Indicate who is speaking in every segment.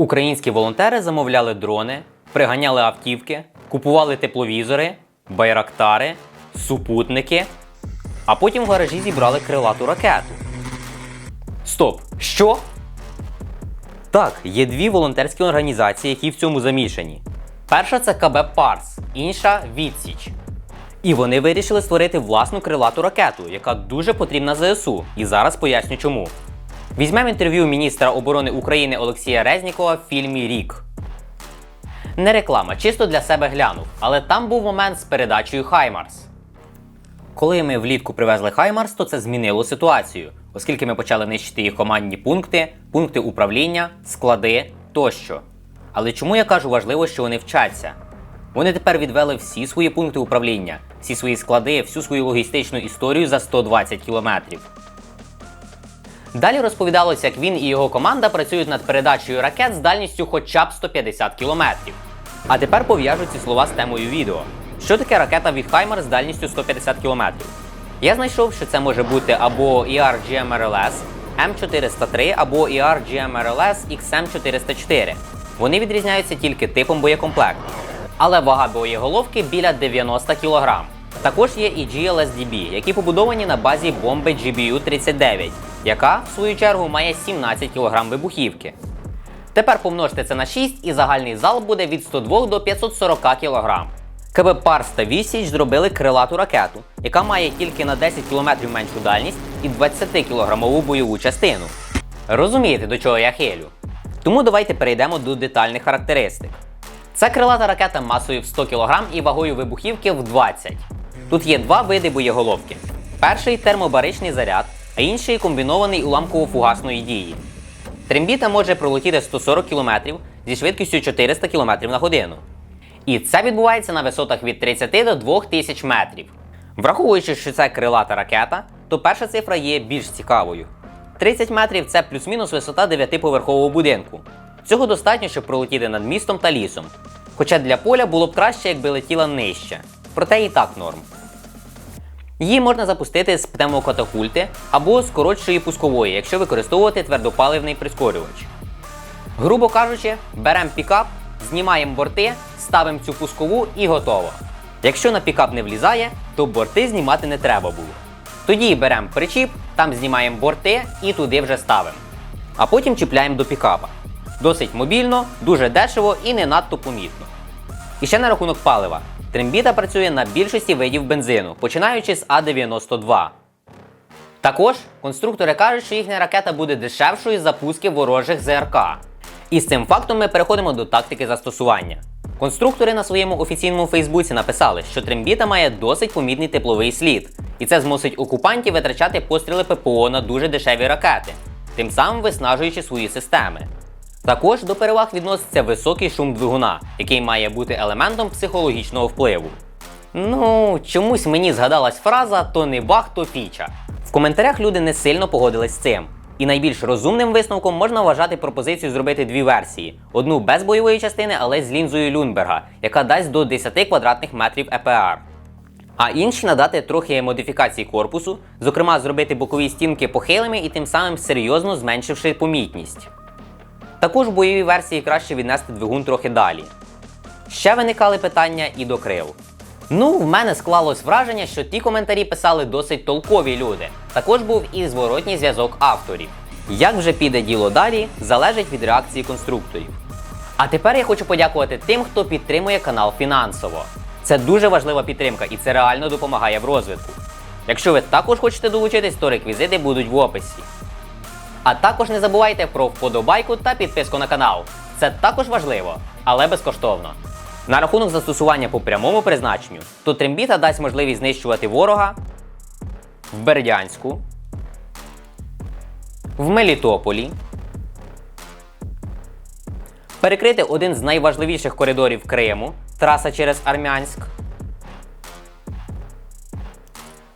Speaker 1: Українські волонтери замовляли дрони, приганяли автівки, купували тепловізори, байрактари, супутники, а потім в гаражі зібрали крилату ракету. Стоп! Що? Так, є дві волонтерські організації, які в цьому замішані. Перша це КБ Парс, інша Відсіч. І вони вирішили створити власну крилату ракету, яка дуже потрібна ЗСУ. І зараз поясню чому. Візьмемо інтерв'ю міністра оборони України Олексія Резнікова в фільмі Рік. Не реклама, чисто для себе глянув, але там був момент з передачею Хаймарс. Коли ми влітку привезли Хаймарс, то це змінило ситуацію, оскільки ми почали нищити їх командні пункти, пункти управління, склади тощо. Але чому я кажу важливо, що вони вчаться? Вони тепер відвели всі свої пункти управління, всі свої склади, всю свою логістичну історію за 120 кілометрів. Далі розповідалося, як він і його команда працюють над передачею ракет з дальністю хоча б 150 кілометрів. А тепер пов'яжу ці слова з темою відео. Що таке ракета від Хаймер з дальністю 150 кілометрів? Я знайшов, що це може бути або ER-GMRLS M403 або ER-GMRLS XM404. Вони відрізняються тільки типом боєкомплекту. Але вага боєголовки біля 90 кг. Також є і GLSDB, які побудовані на базі бомби GBU-39, яка, в свою чергу, має 17 кг вибухівки. Тепер помножте це на 6 і загальний зал буде від 102 до 540 кг. КБ Парс та Вісіч зробили крилату ракету, яка має тільки на 10 км меншу дальність і 20 кілограмову бойову частину. Розумієте, до чого я хилю? Тому давайте перейдемо до детальних характеристик. Це крилата ракета масою в 100 кг і вагою вибухівки в 20. Тут є два види боєголовки: перший термобаричний заряд, а інший комбінований уламково-фугасної дії. Трембіта може пролетіти 140 км зі швидкістю 400 км на годину. І це відбувається на висотах від 30 до 2000 метрів. Враховуючи, що це крилата ракета, то перша цифра є більш цікавою. 30 метрів це плюс-мінус висота 9-поверхового будинку. Цього достатньо, щоб пролетіти над містом та лісом. Хоча для поля було б краще, якби летіла нижче. Проте і так норм. Її можна запустити з пневмокатапульти або з коротшої пускової, якщо використовувати твердопаливний прискорювач. Грубо кажучи, беремо пікап, знімаємо борти, ставимо цю пускову і готово. Якщо на пікап не влізає, то борти знімати не треба було. Тоді беремо причіп, там знімаємо борти і туди вже ставимо. А потім чіпляємо до пікапа. Досить мобільно, дуже дешево і не надто помітно. І ще на рахунок палива. Трембіта працює на більшості видів бензину, починаючи з А92. Також конструктори кажуть, що їхня ракета буде дешевшою за пуски ворожих ЗРК. І з цим фактом ми переходимо до тактики застосування. Конструктори на своєму офіційному Фейсбуці написали, що трембіта має досить помітний тепловий слід, і це змусить окупантів витрачати постріли ППО на дуже дешеві ракети, тим самим виснажуючи свої системи. Також до переваг відноситься високий шум двигуна, який має бути елементом психологічного впливу. Ну, чомусь мені згадалась фраза то не баг, то фіча. В коментарях люди не сильно погодились з цим. І найбільш розумним висновком можна вважати пропозицію зробити дві версії: одну без бойової частини, але з лінзою Люнберга, яка дасть до 10 квадратних метрів ЕПР. А інші надати трохи модифікації корпусу, зокрема зробити бокові стінки похилими і тим самим серйозно зменшивши помітність. Також в бойовій версії краще віднести двигун трохи далі. Ще виникали питання і до крил. Ну, в мене склалось враження, що ті коментарі писали досить толкові люди. Також був і зворотній зв'язок авторів. Як вже піде діло далі, залежить від реакції конструкторів. А тепер я хочу подякувати тим, хто підтримує канал фінансово. Це дуже важлива підтримка і це реально допомагає в розвитку. Якщо ви також хочете долучитись, то реквізити будуть в описі. А також не забувайте про вподобайку та підписку на канал. Це також важливо, але безкоштовно. На рахунок застосування по прямому призначенню, то трембіта дасть можливість знищувати ворога в Бердянську, в Мелітополі, перекрити один з найважливіших коридорів Криму траса через Армянськ.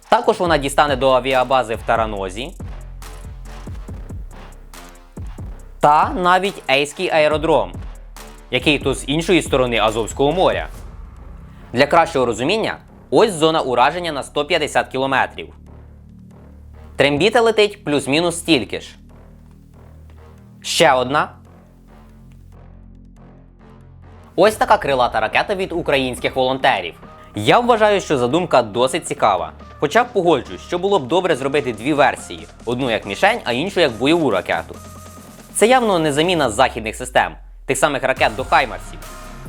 Speaker 1: Також вона дістане до авіабази в Таранозі. Та навіть Ейський аеродром, який то з іншої сторони Азовського моря. Для кращого розуміння, ось зона ураження на 150 кілометрів. Трембіта летить плюс-мінус стільки ж. Ще одна. Ось така крилата ракета від українських волонтерів. Я вважаю, що задумка досить цікава. Хоча б що було б добре зробити дві версії: одну як мішень, а іншу як бойову ракету. Це явно не заміна західних систем, тих самих ракет до Хаймарсів.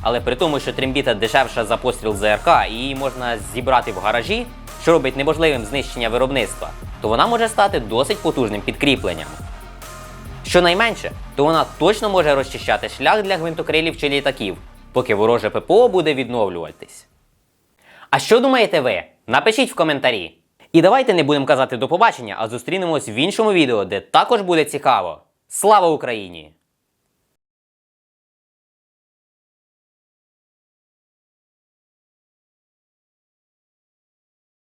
Speaker 1: Але при тому, що трембіта дешевша за постріл ЗРК і її можна зібрати в гаражі, що робить неможливим знищення виробництва, то вона може стати досить потужним підкріпленням. Щонайменше, то вона точно може розчищати шлях для гвинтокрилів чи літаків, поки вороже ППО буде відновлюватись. А що думаєте ви? Напишіть в коментарі. І давайте не будемо казати до побачення, а зустрінемось в іншому відео, де також буде цікаво. Слава Україні!